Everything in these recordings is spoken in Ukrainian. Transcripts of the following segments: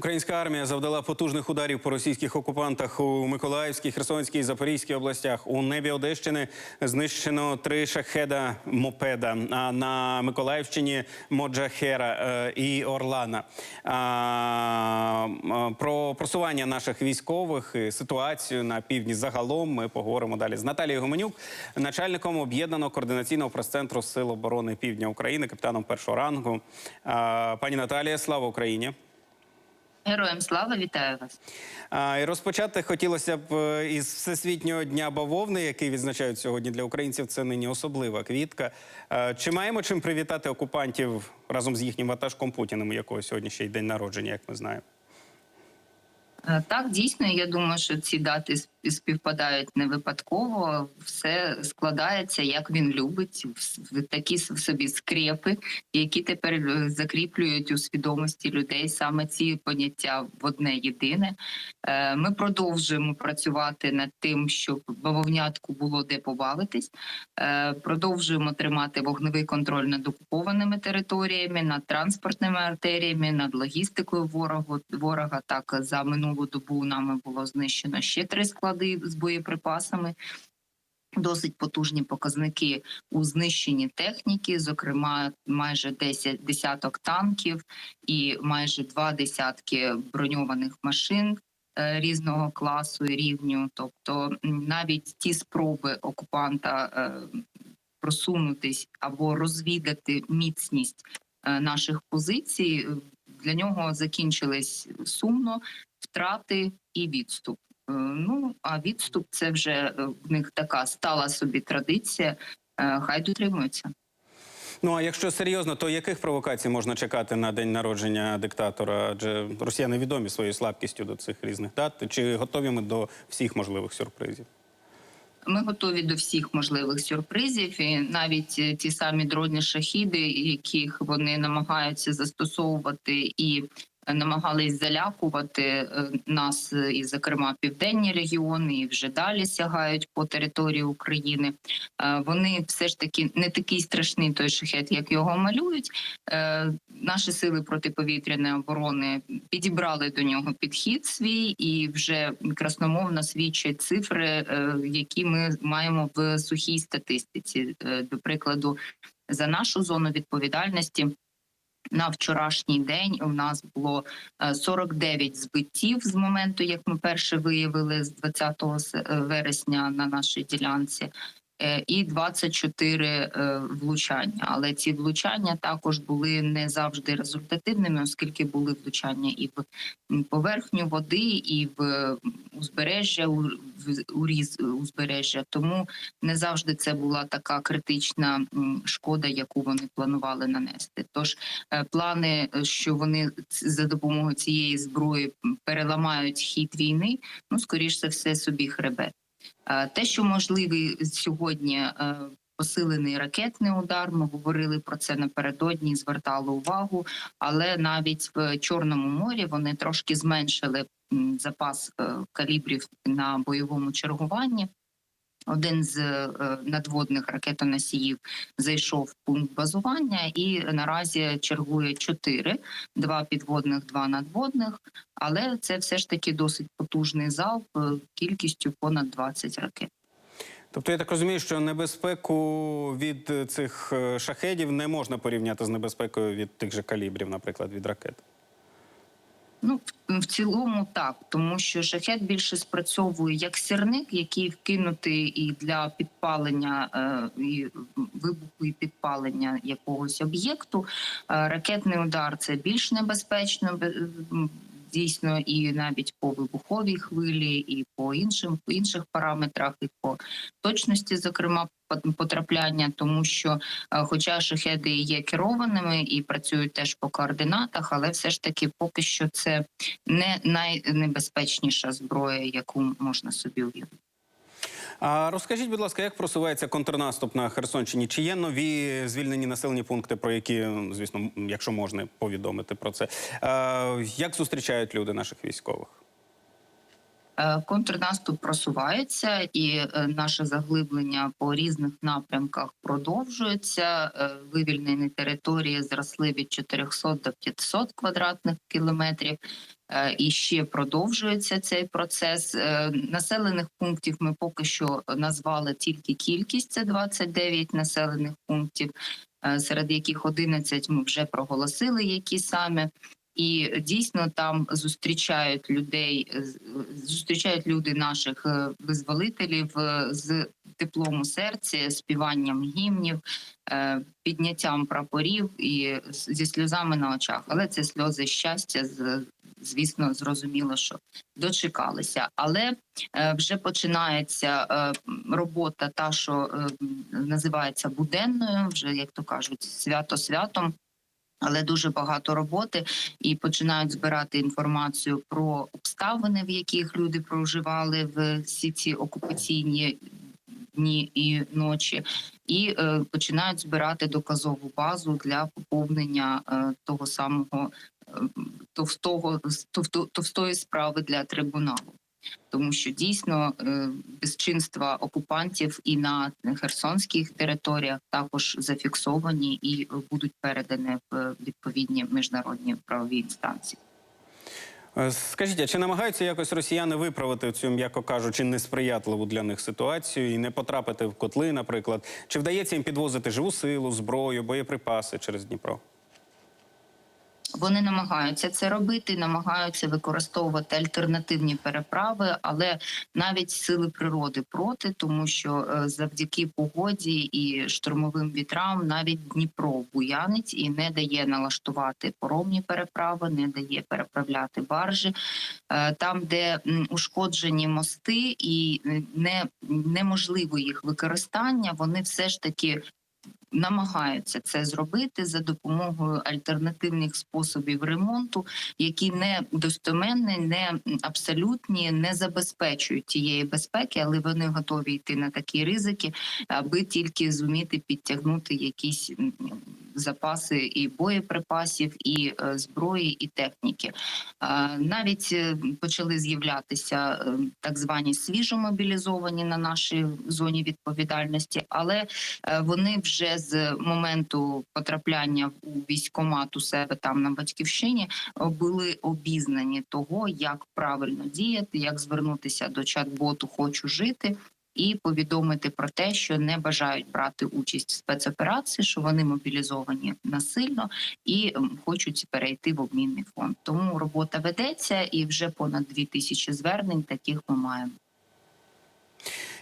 Українська армія завдала потужних ударів по російських окупантах у Миколаївській, Херсонській і Запорізькій областях. У небі Одещини знищено три шахеда мопеда. А на Миколаївщині Моджахера е, і Орлана. Про просування наших військових і ситуацію на півдні загалом ми поговоримо далі з Наталією Гуменюк, начальником об'єднаного координаційного прес-центру Сил оборони Півдня України, капітаном першого рангу. Пані Наталія, слава Україні! Героям слава, вітаю вас. А, і розпочати хотілося б е, із всесвітнього дня бавовни, який відзначають сьогодні для українців. Це нині особлива квітка. А, чи маємо чим привітати окупантів разом з їхнім ватажком Путіним, у якого сьогодні ще й день народження, як ми знаємо? Е, Так, дійсно, я думаю, що ці дати співпадають не випадково. Все складається, як він любить, в с- в такі собі скрепи, які тепер е, закріплюють у свідомості людей саме ці поняття в одне єдине. Е, Ми продовжуємо працювати над тим, щоб бавовнятку було де побавитись. Е, Продовжуємо тримати вогневий контроль над окупованими територіями, над транспортними артеріями, над логістикою ворогу ворога. Так за минулу добу нами було знищено ще три склади з боєприпасами. Досить потужні показники у знищенні техніки, зокрема, майже 10 десяток танків і майже два десятки броньованих машин е, різного класу і рівню. Тобто, навіть ті спроби окупанта е, просунутись або розвідати міцність е, наших позицій, для нього закінчились сумно втрати і відступ. Е, Ну а відступ це вже е, в них така стала собі традиція. Е, Хай дотримуються. Ну а якщо серйозно, то яких провокацій можна чекати на день народження диктатора? Адже росіяни відомі своєю слабкістю до цих різних дат. Чи готові ми до всіх можливих сюрпризів? Ми готові до всіх можливих сюрпризів, і навіть ті самі дрони шахіди, яких вони намагаються застосовувати і намагались залякувати е, нас, е, і зокрема південні регіони, і вже далі сягають по території України. Е, Вони все ж таки не такий страшний той шахет, як його малюють. Е, Наші сили протиповітряної оборони підібрали до нього підхід свій, і вже красномовно свідчать цифри, е, які ми маємо в сухій статистиці. Е, До прикладу, за нашу зону відповідальності. На вчорашній день у нас було е, 49 збиттів з моменту, як ми перше виявили з 20 с- е, вересня на нашій ділянці, е, і 24 е, влучання. Але ці влучання також були не завжди результативними, оскільки були влучання і в поверхню води, і в узбережжя, у, в уріз узбережжя. Тому не завжди це була така критична шкода, яку вони планували нанести. Тож е, плани, е, що вони за допомогою цієї зброї переламають хід війни, ну скоріш за все собі хребет. Е, Те, що можливий сьогодні е, посилений ракетний удар, ми говорили про це напередодні, звертали увагу. Але навіть в Чорному морі вони трошки зменшили запас е, калібрів на бойовому чергуванні. Один з е, надводних ракетоносіїв зайшов в пункт базування, і наразі чергує чотири: два підводних, два надводних. Але це все ж таки досить потужний залп е, кількістю понад 20 ракет. Тобто я так розумію, що небезпеку від цих е, шахедів не можна порівняти з небезпекою від тих же калібрів, наприклад, від ракет. Ну, в- цілому так, тому що шахет більше спрацьовує як сірник, який вкинутий і для підпалення е, і вибуху і підпалення якогось об'єкту. Е, ракетний удар це більш небезпечно. Дійсно, і навіть по вибуховій хвилі, і по іншим по інших параметрах, і по точності, зокрема, по- потрапляння, тому що Е, Хоча шахеди є керованими і працюють теж по координатах, але все ж таки поки що це не найнебезпечніша зброя, яку можна собі уявити. А розкажіть, будь ласка, як просувається контрнаступ на Херсонщині? Чи є нові звільнені населені пункти, про які, ну, звісно, якщо можна повідомити про це? А, як зустрічають люди наших військових? Е, Контрнаступ просувається, і е, наше заглиблення по різних напрямках продовжується. Е, Вивільнені території зросли від 400 до 500 квадратних кілометрів. І ще продовжується цей процес. Населених пунктів ми поки що назвали тільки кількість це 29 населених пунктів, серед яких 11 ми вже проголосили, які саме. І дійсно там зустрічають людей, зустрічають люди наших е, визволителів е, з теплом у серці, співанням гімнів, е, підняттям прапорів і зі сльозами на очах. Але це сльози щастя, звісно, зрозуміло, що дочекалися. Але вже починається робота, та що називається буденною, вже як то кажуть, свято святом. Але дуже багато роботи і починають збирати інформацію про обставини, в яких люди проживали в всі ці окупаційні дні і ночі, і е, починають збирати доказову базу для поповнення е, того самого е, товстого товстої справи для трибуналу. Тому що дійсно е, безчинства окупантів і на херсонських територіях також зафіксовані і будуть передані в відповідні міжнародні правові інстанції. Е, Скажіть, а чи намагаються якось росіяни виправити цю, м'яко кажучи, несприятливу для них ситуацію і не потрапити в котли, наприклад? Чи вдається їм підвозити живу силу, зброю, боєприпаси через Дніпро? Вони намагаються це робити, намагаються використовувати альтернативні переправи, але навіть сили природи проти, тому що е, завдяки погоді і штурмовим вітрам навіть Дніпро буянить і не дає налаштувати поромні переправи, не дає переправляти баржі. Е, Там, де ушкоджені мости і не неможливо їх використання, вони все ж таки намагаються це зробити за допомогою альтернативних способів ремонту, які не достоменні, не абсолютні, не забезпечують тієї безпеки, але вони готові йти на такі ризики, аби тільки зуміти підтягнути якісь запаси і боєприпасів, і е, зброї, і техніки. Е, Навіть е, почали з'являтися так звані свіжомобілізовані на нашій зоні відповідальності, але вони вже з моменту потрапляння у військкомат у себе там на батьківщині були обізнані того, як правильно діяти, як звернутися до чат-боту Хочу жити. І повідомити про те, що не бажають брати участь в спецоперації, що вони мобілізовані насильно і хочуть перейти в обмінний фонд. Тому робота ведеться, і вже понад дві тисячі звернень таких ми маємо.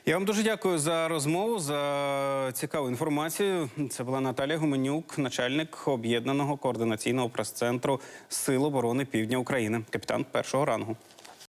Я вам дуже дякую за розмову, за цікаву інформацію. Це була Наталія Гуменюк, начальник об'єднаного координаційного прес-центру Сил оборони Півдня України, капітан першого рангу.